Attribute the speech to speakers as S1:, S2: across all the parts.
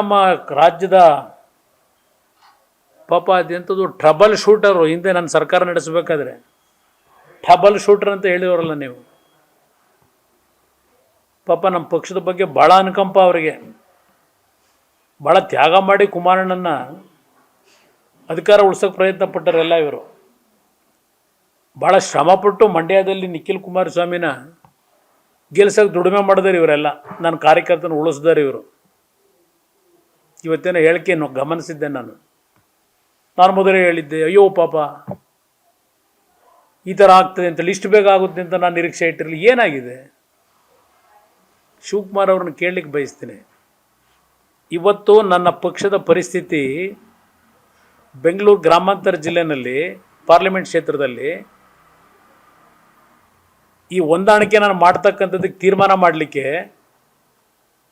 S1: ನಮ್ಮ ರಾಜ್ಯದ ಪಾಪ ಅದೆಂಥದ್ದು ಟ್ರಬಲ್ ಶೂಟರು ಹಿಂದೆ ನನ್ನ ಸರ್ಕಾರ ನಡೆಸಬೇಕಾದ್ರೆ ಟ್ರಬಲ್ ಶೂಟರ್ ಅಂತ ಹೇಳಿದವರಲ್ಲ ನೀವು. ಪಾಪ ನಮ್ಮ ಪಕ್ಷದ ಬಗ್ಗೆ ಭಾಳ ಅನುಕಂಪ ಅವರಿಗೆ. ಭಾಳ ತ್ಯಾಗ ಮಾಡಿ ಕುಮಾರಣ್ಣನ ಅಧಿಕಾರ ಉಳ್ಸೋಕ್ಕೆ ಪ್ರಯತ್ನ ಪಟ್ಟರೆಲ್ಲ ಇವರು. ಭಾಳ ಶ್ರಮಪಟ್ಟು ಮಂಡ್ಯದಲ್ಲಿ ನಿಖಿಲ್ ಕುಮಾರಸ್ವಾಮಿನ ಗೆಲ್ಸೋಕೆ ದುಡಿಮೆ ಮಾಡಿದಾರೆ ಇವರೆಲ್ಲ. ನನ್ನ ಕಾರ್ಯಕರ್ತನ ಉಳಿಸಿದಾರೆ ಇವರು. ಇವತ್ತೇನೋ ಹೇಳಿಕೆಯನ್ನು ಗಮನಿಸಿದ್ದೆ ನಾನು. ನಾನು ಮೊದಲೇ ಹೇಳಿದ್ದೆ, ಅಯ್ಯೋ ಪಾಪ, ಈ ಥರ ಆಗ್ತದೆ ಅಂತ, ಲಿಸ್ಟ್ ಬೇಗ ಆಗುತ್ತೆ ಅಂತ ನಾನು ನಿರೀಕ್ಷೆ ಇಟ್ಟಿರಲಿ, ಏನಾಗಿದೆ? ಶಿವಕುಮಾರ್ ಅವ್ರನ್ನ ಕೇಳಲಿಕ್ಕೆ ಬಯಸ್ತೀನಿ. ಇವತ್ತು ನನ್ನ ಪಕ್ಷದ ಪರಿಸ್ಥಿತಿ ಬೆಂಗಳೂರು ಗ್ರಾಮಾಂತರ ಜಿಲ್ಲೆನಲ್ಲಿ, ಪಾರ್ಲಿಮೆಂಟ್ ಕ್ಷೇತ್ರದಲ್ಲಿ ಈ ಹೊಂದಾಣಿಕೆ ನಾನು ಮಾಡ್ತಕ್ಕಂಥದ್ದಕ್ಕೆ ತೀರ್ಮಾನ ಮಾಡಲಿಕ್ಕೆ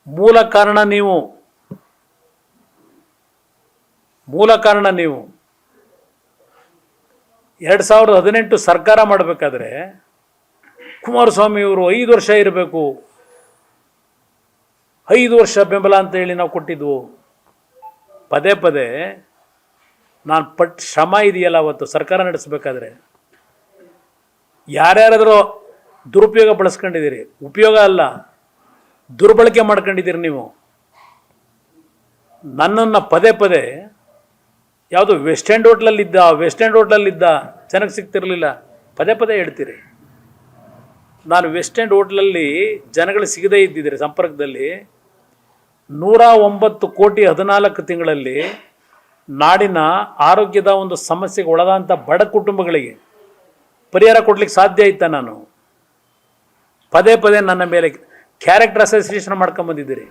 S1: ಮೂಲ ಕಾರಣ ನೀವು ಮೂಲ ಕಾರಣ ನೀವು. ಎರಡು ಸಾವಿರದ ಹದಿನೆಂಟು ಸರ್ಕಾರ ಮಾಡಬೇಕಾದ್ರೆ ಕುಮಾರಸ್ವಾಮಿ ಇವರು ಐದು ವರ್ಷ ಇರಬೇಕು. ಐದು ವರ್ಷ ಬೆಂಬಲ ಅಂತ ಹೇಳಿ ನಾವು ಕೊಟ್ಟಿದ್ವು. ಪದೇ ಪದೇ ನಾನು ಪಟ್ ಶ್ರಮ ಇದೆಯಲ್ಲ ಅವತ್ತು ಸರ್ಕಾರ ನಡೆಸಬೇಕಾದ್ರೆ. ಯಾರ್ಯಾರಾದರೂ ದುರುಪಯೋಗ ಬಳಸ್ಕೊಂಡಿದ್ದೀರಿ. ಉಪಯೋಗ ಅಲ್ಲ. ದುರ್ಬಳಕೆ ಮಾಡ್ಕೊಂಡಿದ್ದೀರಿ ನೀವು. ನನ್ನನ್ನು ಪದೇ ಪದೇ ಯಾವುದು ವೆಸ್ಟ್ ಎಂಡ್ ಹೋಟ್ಲಲ್ಲಿದ್ದ ವೆಸ್ಟ್ ಎಂಡ್ ಹೋಟ್ಲಲ್ಲಿದ್ದ ಜನಕ್ಕೆ ಸಿಗ್ತಿರಲಿಲ್ಲ. ಪದೇ ಪದೇ ಹೇಳ್ತೀರಿ. ನಾನು ವೆಸ್ಟ್ ಎಂಡ್ ಹೋಟ್ಲಲ್ಲಿ ಜನಗಳು ಸಿಗದೇ ಇದ್ದಿದ್ದೀರಿ ಸಂಪರ್ಕದಲ್ಲಿ ನೂರ ಒಂಬತ್ತು ಕೋಟಿ ಹದಿನಾಲ್ಕು ತಿಂಗಳಲ್ಲಿ ನಾಡಿನ ಆರೋಗ್ಯದ ಒಂದು ಸಮಸ್ಯೆಗೆ ಒಳಗಾದಂಥ ಬಡ ಕುಟುಂಬಗಳಿಗೆ ಪರಿಹಾರ ಕೊಡ್ಲಿಕ್ಕೆ ಸಾಧ್ಯ ಇತ್ತ ನಾನು? ಪದೇ ಪದೇ ನನ್ನ ಮೇಲೆ ಕ್ಯಾರೆಕ್ಟರ್ ಅಸೋಸಿಯೇಷನ್ ಮಾಡ್ಕೊಂಬಂದಿದ್ದೀರಿ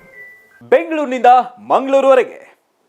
S2: ಬೆಂಗಳೂರಿನಿಂದ ಮಂಗಳೂರುವರೆಗೆ